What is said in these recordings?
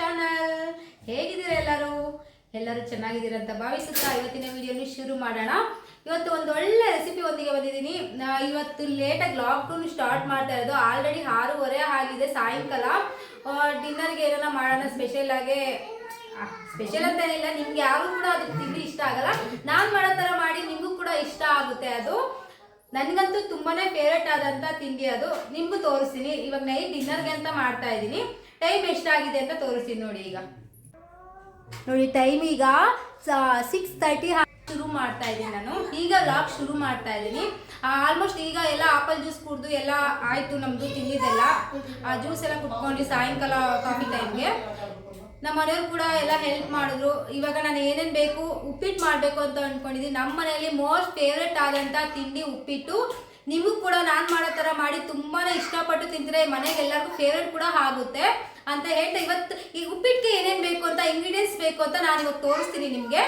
Channel ಹೇಗಿದ್ದೀರಾ ಎಲ್ಲರೂ? ಎಲ್ಲರೂ ಚೆನ್ನಾಗಿದ್ದೀರಾ ಅಂತ ಭಾವಿಸುತ್ತಾ ಇವತ್ತಿನ ವಿಡಿಯೋನು ಶುರು ಮಾಡೋಣ. ಇವತ್ತು ಒಂದು ಒಳ್ಳೆ ರೆಸಿಪಿ ಒಂದಿಗೆ ಬಂದಿದ್ದೀನಿ. ಇವತ್ತು ಲೇಟಾಗಿ ಲಾಕ್ಡೌನ್ ಸ್ಟಾರ್ಟ್ ಮಾಡ್ತಾ ಇರೋದು. ಆಲ್ರೆಡಿ ಆರೂವರೆ ಆಗಿದೆ ಸಾಯಂಕಾಲ. ಡಿನ್ನರ್ಗೆ ಏನಾರ ಮಾಡೋಣ ಸ್ಪೆಷಲ್ ಆಗಿ. ಸ್ಪೆಷಲ್ ಅಂತ ಏನಿಲ್ಲ. ನಿಮ್ಗೆ ಯಾರು ಕೂಡ ಅದು ತಿಂಡಿ ಇಷ್ಟ ಆಗಲ್ಲ. ನಾನು ಮಾಡೋ ಥರ ಮಾಡಿ ನಿಮಗೂ ಕೂಡ ಇಷ್ಟ ಆಗುತ್ತೆ ಅದು. ನನಗಂತೂ ತುಂಬಾ ಫೇವ್ರೇಟ್ ಆದಂಥ ತಿಂಡಿ ಅದು. ನಿಮಗೂ ತೋರಿಸ್ತೀನಿ. ಇವಾಗ ನೈಟ್ ಡಿನ್ನರ್ಗೆ ಅಂತ ಮಾಡ್ತಾ ಇದ್ದೀನಿ. ಟೈಮ್ ಎಷ್ಟಾಗಿದೆ ಅಂತ ತೋರಿಸ್ತೀನಿ ನೋಡಿ ಈಗ. ನೋಡಿ ಟೈಮ್ ಈಗ ಸಿಕ್ಸ್ ತರ್ಟಿ ಶುರು ಮಾಡ್ತಾ ಇದ್ದೀನಿ ನಾನು. ಈಗ ಲಾಕ್ ಶುರು ಮಾಡ್ತಾ ಇದ್ದೀನಿ. ಆಲ್ಮೋಸ್ಟ್ ಈಗ ಎಲ್ಲ ಆಪಲ್ ಜ್ಯೂಸ್ ಕುಡ್ದು ಎಲ್ಲ ಆಯ್ತು ನಮ್ದು, ತಿಂದಿದ್ದೆಲ್ಲ. ಆ ಜ್ಯೂಸ್ ಎಲ್ಲ ಕುಟ್ಕೊಂಡು ಸಾಯಂಕಾಲ ಕಾಫಿ ಟೈಮ್ಗೆ ನಮ್ಮ ಮನೆಯವ್ರು ಕೂಡ ಎಲ್ಲ ಹೆಲ್ಪ್ ಮಾಡಿದ್ರು. ಇವಾಗ ನಾನು ಏನೇನು ಬೇಕು ಉಪ್ಪಿಟ್ಟು ಮಾಡಬೇಕು ಅಂತ ಅಂದ್ಕೊಂಡಿದ್ದೀನಿ ನಮ್ಮ ಮನೆಯಲ್ಲಿ ಮೋಸ್ಟ್ ಫೇವ್ರೆಟ್ ಆದಂಥ ತಿಂಡಿ ಉಪ್ಪಿಟ್ಟು ನಿಮಗೂ ಕೂಡ ನಾನು ಮಾಡೋ ಥರ ಮಾಡಿ ತುಂಬಾ ಇಷ್ಟಪಟ್ಟು ತಿಂದರೆ ಮನೆಗೆ ಎಲ್ಲರಿಗೂ ಫೇವ್ರೆಟ್ ಕೂಡ ಆಗುತ್ತೆ ಅಂತ ಹೇಳ್ತಾ ಇವತ್ತು ಈ ಉಪ್ಪಿಟ್ಟಿಗೆ ಏನೇನು ಬೇಕು ಅಂತ ಇಂಗ್ರೀಡಿಯೆಂಟ್ಸ್ ಬೇಕು ಅಂತ ನಾನು ಇವತ್ತು ತೋರಿಸ್ತೀನಿ ನಿಮಗೆ.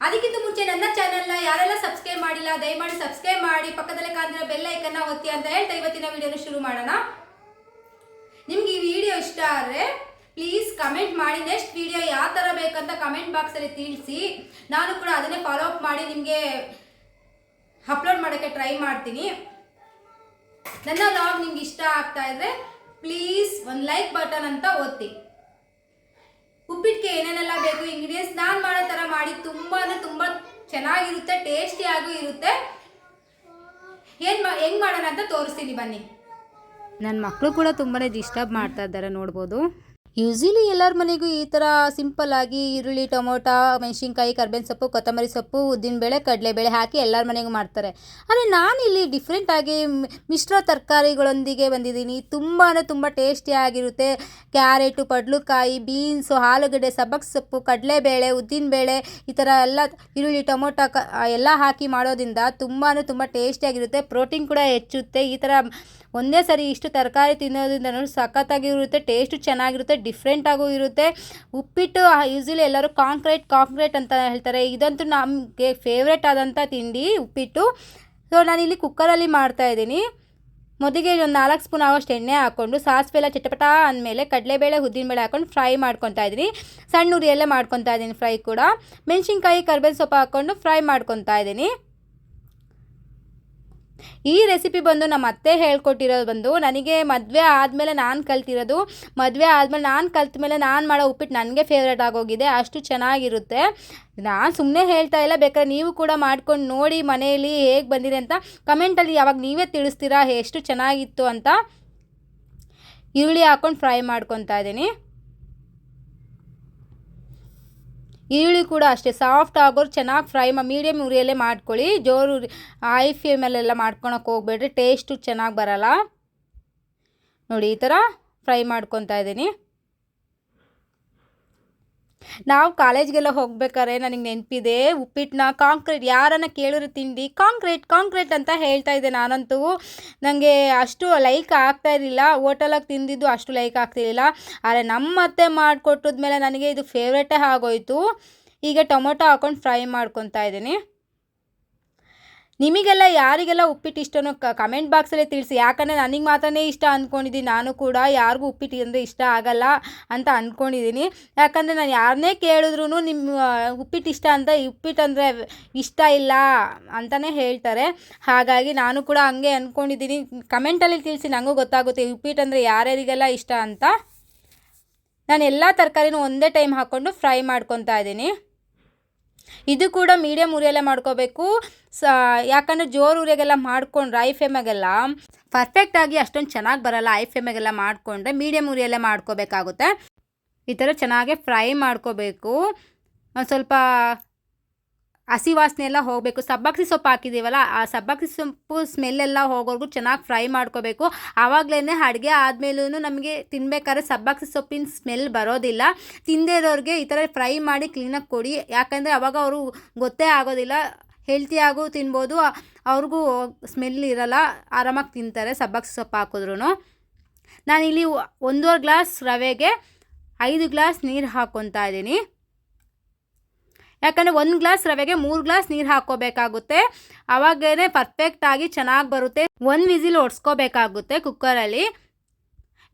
ಅದಕ್ಕಿಂತ ಮುಂಚೆ ನನ್ನ ಚಾನೆಲ್ನ ಯಾರೆಲ್ಲ ಸಬ್ಸ್ಕ್ರೈಬ್ ಮಾಡಿಲ್ಲ, ದಯಮಾಡಿ ಸಬ್ಸ್ಕ್ರೈಬ್ ಮಾಡಿ, ಪಕ್ಕದಲ್ಲೇ ಕಾಂತಿರೋ ಬೆಲ್ಲ ಐಕನ್ನ ಒತ್ತಿ ಅಂತ ಹೇಳ್ತಾ ಇವತ್ತಿನ ವಿಡಿಯೋನ ಶುರು ಮಾಡೋಣ. ನಿಮ್ಗೆ ಈ ವಿಡಿಯೋ ಇಷ್ಟ ಆದರೆ ಪ್ಲೀಸ್ ಕಮೆಂಟ್ ಮಾಡಿ ನೆಕ್ಸ್ಟ್ ವಿಡಿಯೋ ಯಾವ ಥರ ಬೇಕಂತ ಕಮೆಂಟ್ ಬಾಕ್ಸಲ್ಲಿ ತಿಳಿಸಿ. ನಾನು ಕೂಡ ಅದನ್ನೇ ಫಾಲೋ ಅಪ್ ಮಾಡಿ ನಿಮಗೆ ಅಪ್ಲೋಡ್ ಮಾಡೋಕ್ಕೆ ಟ್ರೈ ಮಾಡ್ತೀನಿ. ನನ್ನ ಲಾಗ್ ನಿಮ್ಗೆ ಇಷ್ಟ ಆಗ್ತಾ ಇದ್ರೆ ಪ್ಲೀಸ್ ಒಂದು ಲೈಕ್ ಬಟನ್ ಅಂತ ಒತ್ತಿ. ಉಪ್ಪಿಟ್ಟಿಗೆ ಏನೇನೆಲ್ಲ ಬೇಕು ಇಂಗ್ರೀಡಿಯೆಂಟ್ಸ್ ನಾನು ಮಾಡೋ ಥರ ಮಾಡಿ, ತುಂಬ ಅಂದರೆ ತುಂಬ ಚೆನ್ನಾಗಿರುತ್ತೆ ಟೇಸ್ಟಿಯಾಗೂ ಇರುತ್ತೆ. ಏನು ಮಾ ಹೆಂಗೆ ಮಾಡೋಣ ಅಂತ ತೋರಿಸ್ತೀನಿ ಬನ್ನಿ. ನನ್ನ ಮಕ್ಕಳು ಕೂಡ ತುಂಬಾ ಡಿಸ್ಟರ್ಬ್ ಮಾಡ್ತಾ ಇದ್ದಾರೆ ನೋಡ್ಬೋದು. ಯೂಶಲಿ ಎಲ್ಲರ ಮನೆಗೂ ಈ ಥರ ಸಿಂಪಲ್ ಆಗಿ ಈರುಳ್ಳಿ, ಟೊಮೊಟೊ, ಮೆಣಸಿನ್ಕಾಯಿ, ಕರ್ಬೇವಿನ ಸೊಪ್ಪು, ಕೊತ್ತಂಬರಿ ಸೊಪ್ಪು ಉದ್ದಿನಬೇಳೆ ಕಡಲೆಬೇಳೆ ಹಾಕಿ ಎಲ್ಲರ ಮನೆಗೂ ಮಾಡ್ತಾರೆ. ಆದರೆ ನಾನಿಲ್ಲಿ ಡಿಫ್ರೆಂಟಾಗಿ ಮಿಶ್ರ ತರಕಾರಿಗಳೊಂದಿಗೆ ಬಂದಿದ್ದೀನಿ. ತುಂಬ ತುಂಬ ಟೇಸ್ಟಿಯಾಗಿರುತ್ತೆ ಕ್ಯಾರೆಟು, ಪಡ್ಲುಕಾಯಿ ಬೀನ್ಸು ಆಲೂಗಡ್ಡೆ, ಸಬ್ಬಕ್ ಸೊಪ್ಪು ಕಡಲೆಬೇಳೆ ಉದ್ದಿನಬೇಳೆ ಈ ಥರ ಎಲ್ಲ ಈರುಳ್ಳಿ, ಟೊಮೊಟೊ ಕ ಎಲ್ಲ ಹಾಕಿ ಮಾಡೋದ್ರಿಂದ ತುಂಬಾ ತುಂಬ ಟೇಸ್ಟಿಯಾಗಿರುತ್ತೆ ಪ್ರೋಟೀನ್ ಕೂಡ ಹೆಚ್ಚುತ್ತೆ. ಈ ಥರ ಒಂದೇ ಸರಿ ಇಷ್ಟು ತರಕಾರಿ ತಿನ್ನೋದ್ರಿಂದ ಸಖತ್ತಾಗಿರುತ್ತೆ ಟೇಸ್ಟು ಚೆನ್ನಾಗಿರುತ್ತೆ ಡಿಫ್ರೆಂಟಾಗೂ ಇರುತ್ತೆ. ಉಪ್ಪಿಟ್ಟು ಯೂಸ್ಲಿ ಎಲ್ಲರೂ ಕಾಂಕ್ರೀಟ್ ಕಾಂಕ್ರೀಟ್ ಅಂತ ಹೇಳ್ತಾರೆ. ಇದಂತೂ ನಮಗೆ ಫೇವ್ರೆಟ್ ಆದಂಥ ತಿಂಡಿ ಉಪ್ಪಿಟ್ಟು. ಸೊ ನಾನಿಲ್ಲಿ ಕುಕ್ಕರಲ್ಲಿ ಮಾಡ್ತಾ ಇದ್ದೀನಿ. ಮೊದಲಿಗೆ ಒಂದು ನಾಲ್ಕು ಸ್ಪೂನ್ ಆಗೋಷ್ಟು ಎಣ್ಣೆ ಹಾಕ್ಕೊಂಡು ಸಾಸಿವೆ ಎಲ್ಲ ಚಟಪಟ ಅಂದಮೇಲೆ ಕಡಲೆಬೇಳೆ, ಉದ್ದಿನಬೇಳೆ ಹಾಕ್ಕೊಂಡು ಫ್ರೈ ಮಾಡ್ಕೊತಾ ಇದ್ದೀನಿ. ಸಣ್ಣ ಉರಿಯಲ್ಲೇ ಮಾಡ್ಕೊತಾ ಇದ್ದೀನಿ ಫ್ರೈ ಕೂಡ. ಮೆಣಸಿನ್ಕಾಯಿ, ಕರ್ಬೇವಿನ ಸೊಪ್ಪು ಹಾಕ್ಕೊಂಡು ಫ್ರೈ ಮಾಡ್ಕೊತಾ ಇದ್ದೀನಿ. ಈ ರೆಸಿಪಿ ಬಂದು ನಮ್ಮ ಅತ್ತೆ ಹೇಳ್ಕೊಟ್ಟಿರೋದು ಬಂದು ನನಗೆ ಮದುವೆ ಆದಮೇಲೆ ನಾನು ಕಲ್ತಿರೋದು, ಮದುವೆ ಆದಮೇಲೆ ನಾನು ಕಲ್ತ ಮೇಲೆ ನಾನು ಮಾಡೋ ಉಪ್ಪಿಟ್ಟು ನನಗೆ ಫೇವ್ರೇಟ್ ಆಗೋಗಿದೆ, ಅಷ್ಟು ಚೆನ್ನಾಗಿರುತ್ತೆ. ನಾನು ಸುಮ್ಮನೆ ಹೇಳ್ತಾ ಇಲ್ಲ, ಬೇಕಾದ್ರೆ ನೀವು ಕೂಡ ಮಾಡ್ಕೊಂಡು ನೋಡಿ ಮನೆಯಲ್ಲಿ ಹೇಗೆ ಬಂದಿದೆ ಅಂತ ಕಮೆಂಟಲ್ಲಿ ಯಾವಾಗ ನೀವೇ ತಿಳಿಸ್ತೀರಾ, ಎಷ್ಟು ಚೆನ್ನಾಗಿತ್ತು ಅಂತ. ಈರುಳ್ಳಿ ಹಾಕ್ಕೊಂಡು ಫ್ರೈ ಮಾಡ್ಕೊತಾ ಇದ್ದೀನಿ. ಈರುಳ್ಳಿ ಕೂಡ ಅಷ್ಟೇ ಸಾಫ್ಟ್ ಆಗೋರು ಚೆನ್ನಾಗಿ ಫ್ರೈ ಮಾ ಮೀಡಿಯಮ್ ಉರಿಯಲ್ಲೇ ಮಾಡ್ಕೊಳ್ಳಿ. ಜೋರು ಹೈ ಫ್ಲೇಮಲ್ಲೆಲ್ಲ ಮಾಡ್ಕೊಳಕ್ಕೆ ಹೋಗ್ಬೇಡ್ರಿ ಟೇಸ್ಟು ಚೆನ್ನಾಗಿ ಬರಲ್ಲ. ನೋಡಿ, ಈ ಥರ ಫ್ರೈ ಮಾಡ್ಕೊತಾ ಇದ್ದೀನಿ. ನಾವು ಕಾಲೇಜ್ಗೆಲ್ಲ ಹೋಗ್ಬೇಕಾದ್ರೆ ನನಗೆ ನೆನಪಿದೆ ಉಪ್ಪಿಟ್ಟನ್ನ ಕಾಂಕ್ರೀಟ್ ಯಾರನ್ನ ಕೇಳಿರೋ ತಿಂಡಿ, ಕಾಂಕ್ರೀಟ್ ಕಾಂಕ್ರೀಟ್ ಅಂತ ಹೇಳ್ತಾ ಇದ್ದೆ ನಾನಂತೂ. ನನಗೆ ಅಷ್ಟು ಲೈಕ್ ಆಗ್ತಾ ಇರಲಿಲ್ಲ, ಹೋಟೆಲಾಗಿ ತಿಂದಿದ್ದು ಅಷ್ಟು ಲೈಕ್ ಆಗ್ತಿರಲಿಲ್ಲ. ಆದರೆ ನಮ್ಮ ಅತ್ತೆ ಮಾಡಿಕೊಟ್ಟಿದ್ಮೇಲೆ ನನಗೆ ಇದು ಫೇವ್ರೇಟೇ ಆಗೋಯ್ತು. ಈಗ ಟೊಮೊಟೊ ಹಾಕ್ಕೊಂಡು ಫ್ರೈ ಮಾಡ್ಕೊತಾ ಇದ್ದೀನಿ. ನಿಮಗೆಲ್ಲ ಯಾರಿಗೆಲ್ಲ ಉಪ್ಪಿಟ್ಟು ಇಷ್ಟನೋ ಕಮೆಂಟ್ ಬಾಕ್ಸಲ್ಲೇ ತಿಳಿಸಿ. ಯಾಕಂದರೆ ನನಗೆ ಮಾತ್ರನೇ ಇಷ್ಟ ಅಂದ್ಕೊಂಡಿದ್ದೀನಿ ನಾನು ಕೂಡ ಯಾರಿಗೂ ಉಪ್ಪಿಟ್ಟು ಅಂದರೆ ಇಷ್ಟ ಆಗಲ್ಲ ಅಂತ ಅಂದ್ಕೊಂಡಿದ್ದೀನಿ ಯಾಕಂದರೆ ನಾನು ಯಾರನ್ನೇ ಕೇಳಿದ್ರೂ ನಿಮ್ಮ ಉಪ್ಪಿಟ್ಟು ಇಷ್ಟ ಅಂತ ಉಪ್ಪಿಟ್ಟು ಅಂದರೆ ಇಷ್ಟ ಇಲ್ಲ ಅಂತಲೇ ಹೇಳ್ತಾರೆ. ಹಾಗಾಗಿ ನಾನು ಕೂಡ ಹಂಗೆ ಅಂದ್ಕೊಂಡಿದ್ದೀನಿ ಕಮೆಂಟಲ್ಲಿ ತಿಳಿಸಿ ನನಗೂ ಗೊತ್ತಾಗುತ್ತೆ ಉಪ್ಪಿಟ್ಟು ಅಂದರೆ ಯಾರ್ಯಾರಿಗೆಲ್ಲ ಇಷ್ಟ ಅಂತ. ನಾನು ಎಲ್ಲ ತರಕಾರಿನೂ ಒಂದೇ ಟೈಮ್ ಹಾಕ್ಕೊಂಡು ಫ್ರೈ ಮಾಡ್ಕೊತಾ ಇದ್ದೀನಿ. ಇದು ಕೂಡ ಮೀಡಿಯಮ್ ಉರಿಯಲ್ಲೇ ಮಾಡ್ಕೋಬೇಕು. ಸ, ಯಾಕಂದರೆ ಜೋರು ಉರಿಯಾಗೆಲ್ಲ ಮಾಡ್ಕೊಂಡ್ರೆ ಐ ಫೇಮಾಗೆಲ್ಲ ಪರ್ಫೆಕ್ಟಾಗಿ ಅಷ್ಟೊಂದು ಚೆನ್ನಾಗಿ ಬರಲ್ಲ ಐ ಫೇಮಾಗೆಲ್ಲ ಮಾಡಿಕೊಂಡ್ರೆ ಮೀಡಿಯಮ್ ಉರಿಯಲ್ಲೇ ಮಾಡ್ಕೋಬೇಕಾಗುತ್ತೆ. ಈ ಥರ ಚೆನ್ನಾಗೆ ಫ್ರೈ ಮಾಡ್ಕೋಬೇಕು. ಒಂದು ಸ್ವಲ್ಪ ಹಸಿ ವಾಸನೆ ಎಲ್ಲ ಹೋಗಬೇಕು. ಸಬ್ಬಕ್ಸಿ ಸೊಪ್ಪು ಹಾಕಿದ್ದೀವಲ್ಲ, ಆ ಸಬ್ಬಕ್ಸಿ ಸೊಪ್ಪು ಸ್ಮೆಲ್ಲೆಲ್ಲ ಹೋಗೋರ್ಗು ಚೆನ್ನಾಗಿ ಫ್ರೈ ಮಾಡ್ಕೋಬೇಕು. ಆವಾಗಲೇ ಅಡುಗೆ ಆದಮೇಲೂ ನಮಗೆ ತಿನ್ಬೇಕಾದ್ರೆ ಸಬ್ಬಕ್ಸಿ ಸೊಪ್ಪಿನ ಸ್ಮೆಲ್ ಬರೋದಿಲ್ಲ. ತಿಂದೇ ಇರೋರಿಗೆ ಈ ಥರ ಫ್ರೈ ಮಾಡಿ ಕ್ಲೀನಾಗಿ ಕೊಡಿ. ಯಾಕಂದರೆ ಅವಾಗ ಅವರು ಗೊತ್ತೇ ಆಗೋದಿಲ್ಲ. ಹೆಲ್ತಿಯಾಗೂ ತಿನ್ಬೋದು. ಅವ್ರಿಗೂ ಸ್ಮೆಲ್ ಇರಲ್ಲ. ಆರಾಮಾಗಿ ತಿಂತಾರೆ ಸಬ್ಬಕ್ಸಿ ಸೊಪ್ಪು ಹಾಕಿದ್ರು ನಾನಿಲ್ಲಿ ಒಂದೂವರೆ ಗ್ಲಾಸ್ ರವೆಗೆ ಐದು ಗ್ಲಾಸ್ ನೀರು ಹಾಕ್ಕೊತಾ ಇದ್ದೀನಿ. ಯಾಕಂದರೆ ಒಂದು ಗ್ಲಾಸ್ ರವೆಗೆ ಮೂರು ಗ್ಲಾಸ್ ನೀರು ಹಾಕ್ಕೋಬೇಕಾಗುತ್ತೆ. ಆವಾಗೇನೆ ಪರ್ಫೆಕ್ಟಾಗಿ ಚೆನ್ನಾಗಿ ಬರುತ್ತೆ. ಒಂದು ವಿಸಿಲ್ ಒಡ್ಸ್ಕೋಬೇಕಾಗುತ್ತೆ ಕುಕ್ಕರಲ್ಲಿ.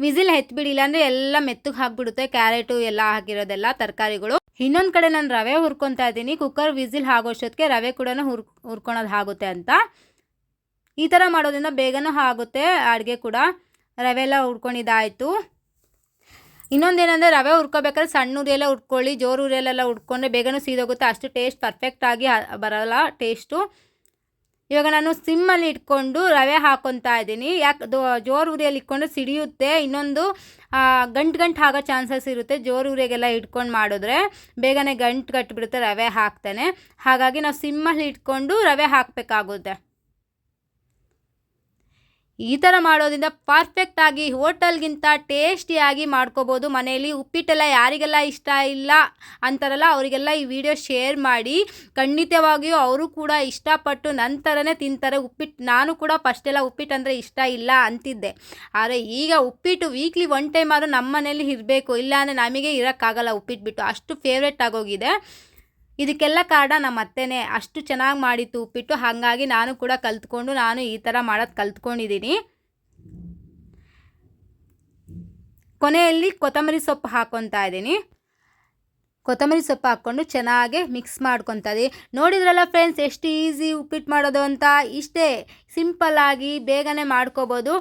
ವಿಸಿಲ್ ಎತ್ಬಿಡಿ, ಇಲ್ಲಾಂದರೆ ಎಲ್ಲ ಮೆತ್ತಗೆ ಹಾಕ್ಬಿಡುತ್ತೆ. ಕ್ಯಾರೆಟು ಎಲ್ಲ ಹಾಕಿರೋದೆಲ್ಲ ತರಕಾರಿಗಳು. ಇನ್ನೊಂದು ಕಡೆ ನಾನು ರವೆ ಹುರ್ಕೊತಾ ಇದ್ದೀನಿ. ಕುಕ್ಕರ್ ವಿಸಿಲ್ ಆಗೋಷ್ಟೊತ್ತಿಗೆ ರವೆ ಕೂಡ ಹುರ್, ಹುರ್ಕೊಳೋದು ಆಗುತ್ತೆ ಅಂತ. ಈ ಥರ ಮಾಡೋದ್ರಿಂದ ಬೇಗನೂ ಆಗುತ್ತೆ, ಅಡುಗೆ ಕೂಡ. ರವೆ ಎಲ್ಲ ಹುರ್ಕೊಂಡಿದ್ದಾಯಿತು. ಇನ್ನೊಂದೇನೆಂದರೆ ರವೆ ಹುರ್ಕೋಬೇಕಾದ್ರೆ ಸಣ್ಣ ಉರಿಯೆಲ್ಲ ಉಟ್ಕೊಳ್ಳಿ ಜೋರು ಉರಿಯಲ್ಲೆಲ್ಲ ಉಟ್ಕೊಂಡ್ರೆ ಬೇಗನೂ ಸೀದೋಗುತ್ತೆ. ಅಷ್ಟು ಟೇಸ್ಟ್ ಪರ್ಫೆಕ್ಟಾಗಿ ಬರೋಲ್ಲ ಟೇಸ್ಟು ಇವಾಗ ನಾನು ಸಿಮ್ಮಲ್ಲಿ ಇಟ್ಕೊಂಡು ರವೆ ಹಾಕೊತಾ ಇದ್ದೀನಿ. ಯಾಕೆ ಜೋರು ಉರಿಯಲ್ಲಿ ಇಟ್ಕೊಂಡ್ರೆ ಸಿಡಿಯುತ್ತೆ. ಇನ್ನೊಂದು ಗಂಟು ಗಂಟು ಆಗೋ ಚಾನ್ಸಸ್ ಇರುತ್ತೆ ಜೋರು ಉರಿಯಾಗೆಲ್ಲ ಇಟ್ಕೊಂಡು ಮಾಡಿದ್ರೆ. ಬೇಗನೆ ಗಂಟು ಕಟ್ಟಿಬಿಡುತ್ತೆ ರವೆ ಹಾಕ್ತೇನೆ. ಹಾಗಾಗಿ ನಾವು ಸಿಮ್ಮಲ್ಲಿ ಇಟ್ಕೊಂಡು ರವೆ ಹಾಕಬೇಕಾಗುತ್ತೆ. ಈ ಥರ ಮಾಡೋದ್ರಿಂದ ಪರ್ಫೆಕ್ಟಾಗಿ ಹೋಟೆಲ್ಗಿಂತ ಟೇಸ್ಟಿಯಾಗಿ ಮಾಡ್ಕೋಬೋದು. ಮನೆಯಲ್ಲಿ ಉಪ್ಪಿಟ್ಟೆಲ್ಲ ಯಾರಿಗೆಲ್ಲ ಇಷ್ಟ ಇಲ್ಲ ಅಂತಾರಲ್ಲ, ಅವರಿಗೆಲ್ಲ ಈ ವಿಡಿಯೋ ಶೇರ್ ಮಾಡಿ. ಖಂಡಿತವಾಗಿಯೂ ಅವರು ಕೂಡ ಇಷ್ಟಪಟ್ಟು ನಂತರನೇ ತಿಂತಾರೆ. ಉಪ್ಪಿಟ್ಟು ನಾನು ಕೂಡ ಫಸ್ಟೆಲ್ಲ ಉಪ್ಪಿಟ್ಟು ಅಂದರೆ ಇಷ್ಟ ಇಲ್ಲ ಅಂತಿದ್ದೆ. ಆದರೆ ಈಗ ಉಪ್ಪಿಟ್ಟು ವೀಕ್ಲಿ ಒನ್ ಟೈಮ್ ಆದರೂ ನಮ್ಮ ಮನೇಲಿ ಇರಬೇಕು. ಇಲ್ಲಾಂದರೆ ನಮಗೆ ಇರೋಕ್ಕಾಗಲ್ಲ ಉಪ್ಪಿಟ್ಟು ಬಿಟ್ಟು. ಅಷ್ಟು ಫೇವ್ರೆಟ್ ಆಗೋಗಿದೆ. ಇದಕ್ಕೆಲ್ಲ ಕಾರಣ ನಮ್ಮ ಅತ್ತೆನೇ. ಅಷ್ಟು ಚೆನ್ನಾಗಿ ಮಾಡಿತ್ತು ಉಪ್ಪಿಟ್ಟು. ಹಾಗಾಗಿ ನಾನು ಕೂಡ ಕಲ್ತ್ಕೊಂಡು ನಾನು ಈ ಥರ ಮಾಡೋದು ಕಲ್ತ್ಕೊಂಡಿದ್ದೀನಿ ಕೊನೆಯಲ್ಲಿ ಕೊತ್ತಂಬರಿ ಸೊಪ್ಪು ಹಾಕ್ಕೊತಾ ಇದ್ದೀನಿ. ಕೊತ್ತಂಬರಿ ಸೊಪ್ಪು ಹಾಕ್ಕೊಂಡು ಚೆನ್ನಾಗಿ ಮಿಕ್ಸ್ ಮಾಡ್ಕೊತಾ ಇದ್ದೀನಿ. ನೋಡಿದ್ರಲ್ಲ ಫ್ರೆಂಡ್ಸ್, ಎಷ್ಟು ಈಸಿ ಉಪ್ಪಿಟ್ಟು ಮಾಡೋದು ಅಂತ. ಇಷ್ಟೇ. ಸಿಂಪಲ್ಲಾಗಿ ಬೇಗನೆ ಮಾಡ್ಕೋಬೋದು.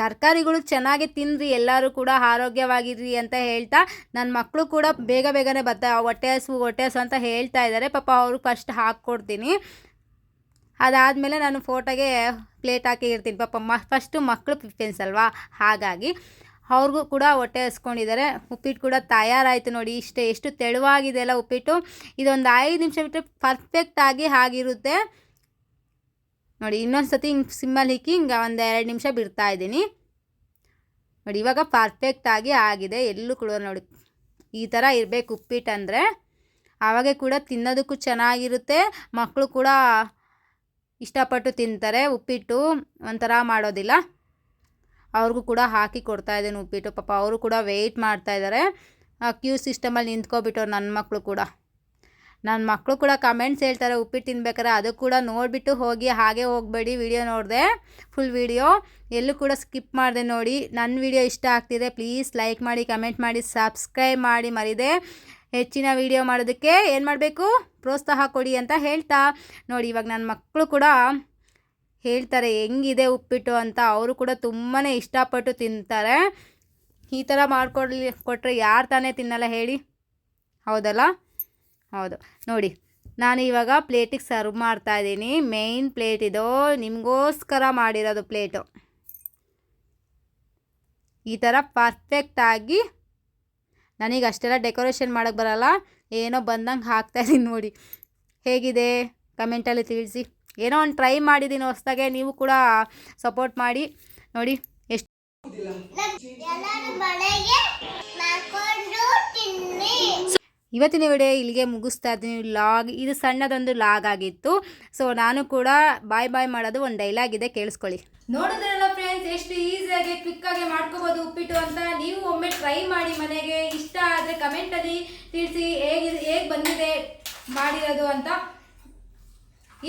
ತರಕಾರಿಗಳು ಚೆನ್ನಾಗಿ ತಿನ್ನಿರಿ ಎಲ್ಲರೂ ಕೂಡ ಆರೋಗ್ಯವಾಗಿರ್ರಿ ಅಂತ ಹೇಳ್ತಾ ನನ್ನ ಮಕ್ಕಳು ಕೂಡ ಬೇಗ ಬೇಗನೆ ಬರ್ತಾ, ಹೊಟ್ಟೆ ಹಸು ಹೊಟ್ಟೆ ಹಸು ಅಂತ ಹೇಳ್ತಾ ಇದ್ದಾರೆ. ಪಾಪ ಅವರು ಫಸ್ಟ್ ಹಾಕ್ಕೊಡ್ತೀನಿ. ಅದಾದಮೇಲೆ ನಾನು ಫೋಟೋಗೆ ಪ್ಲೇಟ್ ಹಾಕಿ ಇರ್ತೀನಿ. ಪಾಪ ಮ ಫಸ್ಟು ಮಕ್ಕಳು ಪ್ರಿಫೆನ್ಸ್ ಅಲ್ವಾ? ಹಾಗಾಗಿ ಅವ್ರಿಗೂ ಕೂಡ ಹೊಟ್ಟೆ ಹಸ್ಕೊಂಡಿದ್ದಾರೆ. ಉಪ್ಪಿಟ್ಟು ಕೂಡ ತಯಾರಾಯಿತು ನೋಡಿ, ಇಷ್ಟೇ, ಎಷ್ಟು ತೆಳುವಾಗಿದೆ ಅಲ್ಲ ಉಪ್ಪಿಟ್ಟು. ಇದೊಂದು ಐದು ನಿಮಿಷ ಬಿಟ್ಟರೆ ಪರ್ಫೆಕ್ಟಾಗಿ ಆಗಿರುತ್ತೆ. ನೋಡಿ, ಇನ್ನೊಂದು ಸತಿ ಹಿಂಗೆ ಸಿಮ್ಮಲ್ಲಿ ಹಿಕ್ಕಿ ಹಿಂಗೆ ಒಂದು ಎರಡು ನಿಮಿಷ ಬಿಡ್ತಾ ಇದ್ದೀನಿ. ನೋಡಿ, ಇವಾಗ ಪರ್ಫೆಕ್ಟಾಗಿ ಆಗಿದೆ. ಎಲ್ಲೂ ಕೂಡ ನೋಡಿ, ಈ ಥರ ಇರಬೇಕು ಉಪ್ಪಿಟ್ಟು ಅಂದರೆ. ಆವಾಗ ಕೂಡ ತಿನ್ನೋದಕ್ಕೂ ಚೆನ್ನಾಗಿರುತ್ತೆ. ಮಕ್ಕಳು ಕೂಡ ಇಷ್ಟಪಟ್ಟು ತಿಂತಾರೆ ಉಪ್ಪಿಟ್ಟು. ಒಂಥರ ಮಾಡೋದಿಲ್ಲ. ಅವ್ರಿಗೂ ಕೂಡ ಹಾಕಿ ಕೊಡ್ತಾ ಇದ್ದೀನಿ ಉಪ್ಪಿಟ್ಟು. ಪಾಪ, ಅವರು ಕೂಡ ವೆಯ್ಟ್ ಮಾಡ್ತಾ ಇದ್ದಾರೆ ಕ್ಯೂ ಸಿಸ್ಟಮಲ್ಲಿ ನಿಂತ್ಕೊಬಿಟ್ಟವ್ರು ನನ್ನ ಮಕ್ಕಳು ಕೂಡ. ನನ್ನ ಮಕ್ಕಳು ಕೂಡ ಕಮೆಂಟ್ಸ್ ಹೇಳ್ತಾರೆ, ಉಪ್ಪಿಟ್ಟು ತಿನ್ಬೇಕಾರೆ ಅದು ಕೂಡ ನೋಡಿಬಿಟ್ಟು ಹೋಗಿ ಹಾಗೆ ಹೋಗಬೇಡಿ ವಿಡಿಯೋ ನೋಡಿದೆ. ಫುಲ್ ವಿಡಿಯೋ ಎಲ್ಲೂ ಕೂಡ ಸ್ಕಿಪ್ ಮಾಡಿದೆ ನೋಡಿ. ನನ್ನ ವಿಡಿಯೋ ಇಷ್ಟ ಆಗ್ತಿದೆ ಪ್ಲೀಸ್ ಲೈಕ್ ಮಾಡಿ ಕಮೆಂಟ್ ಮಾಡಿ ಸಬ್ಸ್ಕ್ರೈಬ್ ಮಾಡಿ ಮರಿದೆ. ಹೆಚ್ಚಿನ ವಿಡಿಯೋ ಮಾಡೋದಕ್ಕೆ ಏನು ಮಾಡಬೇಕು? ಪ್ರೋತ್ಸಾಹ ಕೊಡಿ ಅಂತ ಹೇಳ್ತಾ. ನೋಡಿ, ಇವಾಗ ನನ್ನ ಮಕ್ಕಳು ಕೂಡ ಹೇಳ್ತಾರೆ, ಹೆಂಗಿದೆ ಉಪ್ಪಿಟ್ಟು ಅಂತ. ಅವರು ಕೂಡ ತುಂಬಾ ಇಷ್ಟಪಟ್ಟು ತಿಂತಾರೆ. ಈ ಥರ ಮಾಡಿಕೊಡ್ಲಿ ಕೊಟ್ಟರೆ ಯಾರು ತಾನೇ ತಿನ್ನಲ್ಲ ಹೇಳಿ. ಹೌದಲ್ಲ? ಹೌದು. ನೋಡಿ, ನಾನು ಇವಾಗ ಪ್ಲೇಟಿಗೆ ಸರ್ವ್ ಮಾಡ್ತಾ ಇದ್ದೀನಿ. ಮೇಯ್ನ್ ಪ್ಲೇಟ್ ಇದು. ನಿಮಗೋಸ್ಕರ ಮಾಡಿರೋದು ಪ್ಲೇಟು. ಈ ಥರ ಪರ್ಫೆಕ್ಟಾಗಿ ನನಗೆ ಅಷ್ಟೆಲ್ಲ ಡೆಕೋರೇಷನ್ ಮಾಡೋಕ್ಕೆ ಬರಲ್ಲ. ಏನೋ ಬಂದಂಗೆ ಹಾಕ್ತಾಯಿದ್ದೀನಿ ನೋಡಿ. ಹೇಗಿದೆ? ಕಮೆಂಟಲ್ಲಿ ತಿಳಿಸಿ. ಏನೋ ಒಂದು ಟ್ರೈ ಮಾಡಿದ್ದೀನಿ ಹೊಸ್ದಾಗೆ. ನೀವು ಕೂಡ ಸಪೋರ್ಟ್ ಮಾಡಿ. ನೋಡಿ, ಎಷ್ಟು ಇವತ್ತಿನ ವಿಡಿಯೋ ಇಲ್ಲಿಗೆ ಮುಗಿಸ್ತಾ ಇದ್ದೀನಿ. ಲಾಗ್, ಇದು ಸಣ್ಣದೊಂದು ಲಾಗ್ ಆಗಿತ್ತು. ಸೊ ನಾನು ಕೂಡ ಬಾಯ್ ಬಾಯ್ ಮಾಡೋದು ಒಂದು ಡೈಲಾಗ್ ಇದೆ, ಕೇಳಿಸ್ಕೊಳ್ಳಿ. ನೋಡಿದ್ರಲ್ಲ ಫ್ರೆಂಡ್ಸ್ ಎಷ್ಟು ಈಸಿಯಾಗಿ ಕ್ವಿಕ್ಕಾಗಿ ಮಾಡ್ಕೋಬೋದು ಉಪ್ಪಿಟ್ಟು ಅಂತ. ನೀವು ಒಮ್ಮೆ ಟ್ರೈ ಮಾಡಿ ಮನೆಗೆ. ಇಷ್ಟ ಆದರೆ ಕಮೆಂಟಲ್ಲಿ ತಿಳಿಸಿ ಹೇಗೆ ಹೇಗೆ ಬಂದಿದೆ ಮಾಡಿರೋದು ಅಂತ.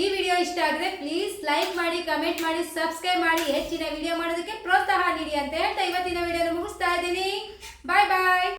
ಈ ವಿಡಿಯೋ ಇಷ್ಟ ಆದರೆ ಪ್ಲೀಸ್ ಲೈಕ್ ಮಾಡಿ ಕಮೆಂಟ್ ಮಾಡಿ ಸಬ್ಸ್ಕ್ರೈಬ್ ಮಾಡಿ. ಹೆಚ್ಚಿನ ವಿಡಿಯೋ ಮಾಡೋದಕ್ಕೆ ಪ್ರೋತ್ಸಾಹ ನೀಡಿ ಅಂತ ಹೇಳ್ತಾ ಇವತ್ತಿನ ವಿಡಿಯೋನ ಮುಗಿಸ್ತಾ ಇದ್ದೀನಿ. ಬಾಯ್ ಬಾಯ್